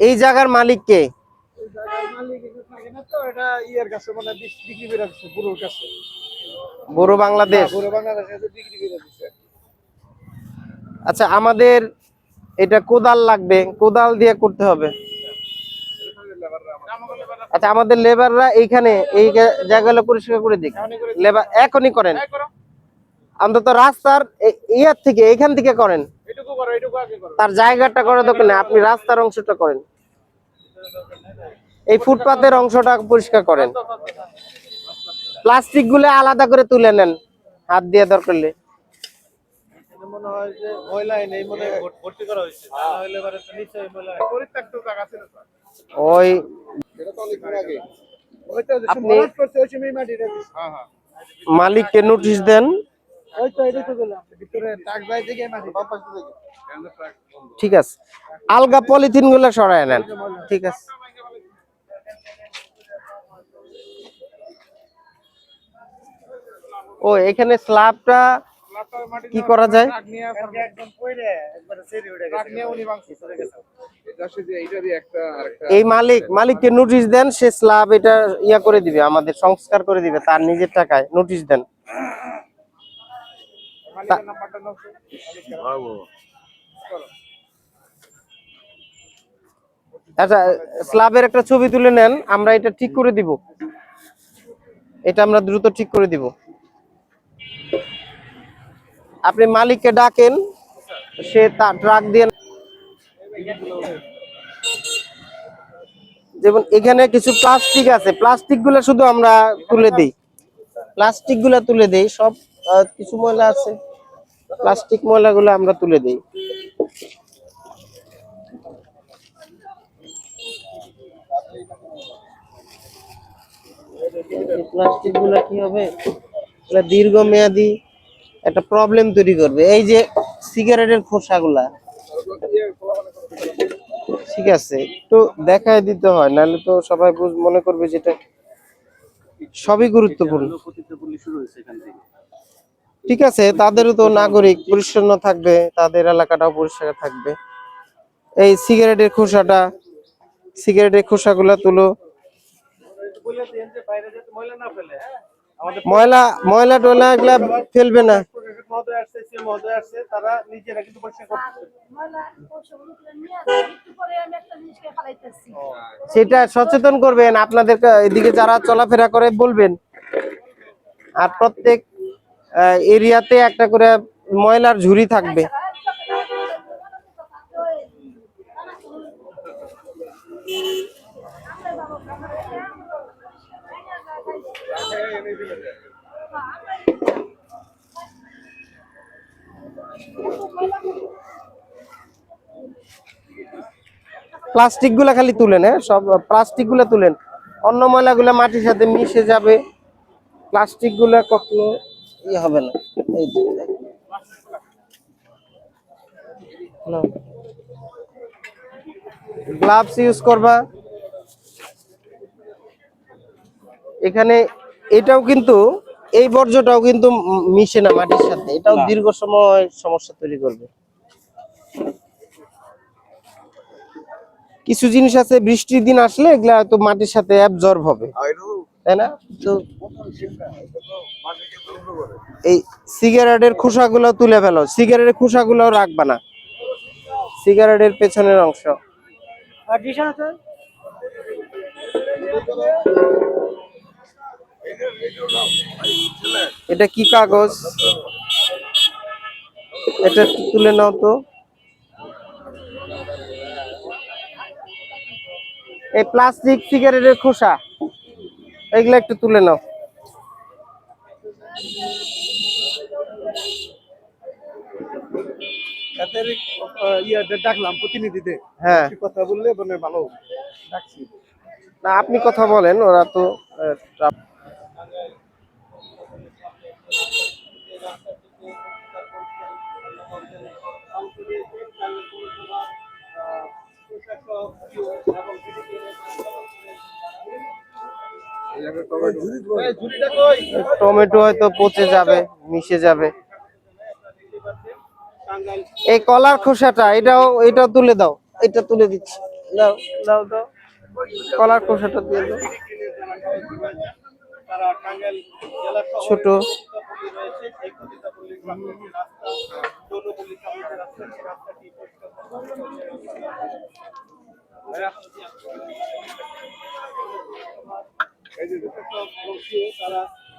এই জায়গার মালিক কে? বড় বাংলাদেশ। আচ্ছা আমাদের এটা কোদাল লাগবে কোদাল দিয়ে করতে হবে। আচ্ছা আমাদের লেবাররা এইখানে এই জায়গাগুলো পরিষ্কার করে দিক। লেবার এখনই করেন। অন্তত রাস্তার ইয়ার থেকে এখান থেকে করেন। তার জায়গাটা করার দরকার নেই আপনি রাস্তার অংশটা করেন। এই ফুটপাতের অংশটা পরিষ্কার করেন। প্লাস্টিকগুলো আলাদা করে তুলে নেন হাত দিয়ে দরকার নেই ওই আপনি- মালিককে নোটিশ দেন ঠিক আছে। আলগা পলিথিনগুলো সরায় নেন। ঠিক আছে। ও এখানে স্ল্যাবটা কি করা যায়? এই মালিক মালিককে নোটিশ দেন সে স্ল্যাব এটা ইয়া করে দিবে আমাদের সংস্কার করে দিবে তার নিজের টাকায় নোটিশ দেন। আচ্ছা স্ল্যাবের একটা ছবি তুলে নেন আমরা এটা ঠিক করে দিব। এটা আমরা দ্রুত ঠিক করে দিব। আপনি মালিককে ডাকেন সে তার ট্রাক দিয়ে যেমন এখানে কিছু প্লাস্টিক আছে। প্লাস্টিকগুলো শুধু আমরা তুলে দিই। প্লাস্টিকগুলা তুলে দেই সব কিছু ময়লা আছে। প্লাস্টিক ময়লাগুলো আমরা তুলে দিই। প্লাস্টিকগুলা কি হবে? এটা দীর্ঘমেয়াদী একটা প্রবলেম তৈরি করবে। এই যে সিগারেটের খোসাগুলা, ঠিক আছে, একটু দেখায় দিতে হয়, নাহলে তো সবাই মনে করবে যেটা সবই গুরুত্বপূর্ণ। ঠিক আছে, তাদেরও তো নাগরিক পরিচ্ছন্ন থাকবে, তাদের এলাকাটাও পরিষ্কার থাকবে। এই সিগারেটের খোসাটা, সিগারেটের খোসাগুলা তুলো। ময়লা ময়লা টয়লা এগুলা ফেলবে না। সেটা সচেতন করবেন, আপনাদের এদিকে যারা চলাফেরা করে বলবেন। আর প্রত্যেক এরিয়াতে একটা করে ময়লার ঝুড়ি থাকবে। প্লাস্টিকগুলা খালি তুলেন হ্যাঁ? সব প্লাস্টিকগুলা তুলেন। অন্য ময়লা গুলা মাটির সাথে মিশে যাবে। প্লাস্টিকগুলা কখনো ইয়ে হবে না। এই গ্লাভস ইউজ করবা। এখানে এটাও কিন্তু এই বর্জ্যটাও কিন্তু মিশে না মাটির সাথে। এটাও দীর্ঘ সময় সমস্যা তৈরি করবে। কিছু জিনিস আছে বৃষ্টির দিন আসলে এগুলা হয়তো মাটির সাথে অ্যাবজর্ব হবে। তাই না? তো এই সিগারেটের খোসাগুলো তুলে ফেলো। সিগারেটের খোসাগুলো রাখবা না। সিগারেটের পেছনের অংশ। এটা কি কাগজ? এটা তুলে নাও তো। এই প্লাস্টিক সিগারেটের খোসা। এগুলো একটু তুলে নাও। ডাকলাম প্রতিনিধিদের। হ্যাঁ। কথা বললে মানে ভালো ডাকছি না আপনি কথা বলেন ওরা তো টমেটো হয়তো পচে যাবে, মিশে যাবে। এই কলার খোসাটা, এটাও, এটা তুলে দাও, এটা তুলে দিচ্ছি। দাও দাও দাও কলার খোসাটা দিয়ে দাও। ছোট। করা। তারা এই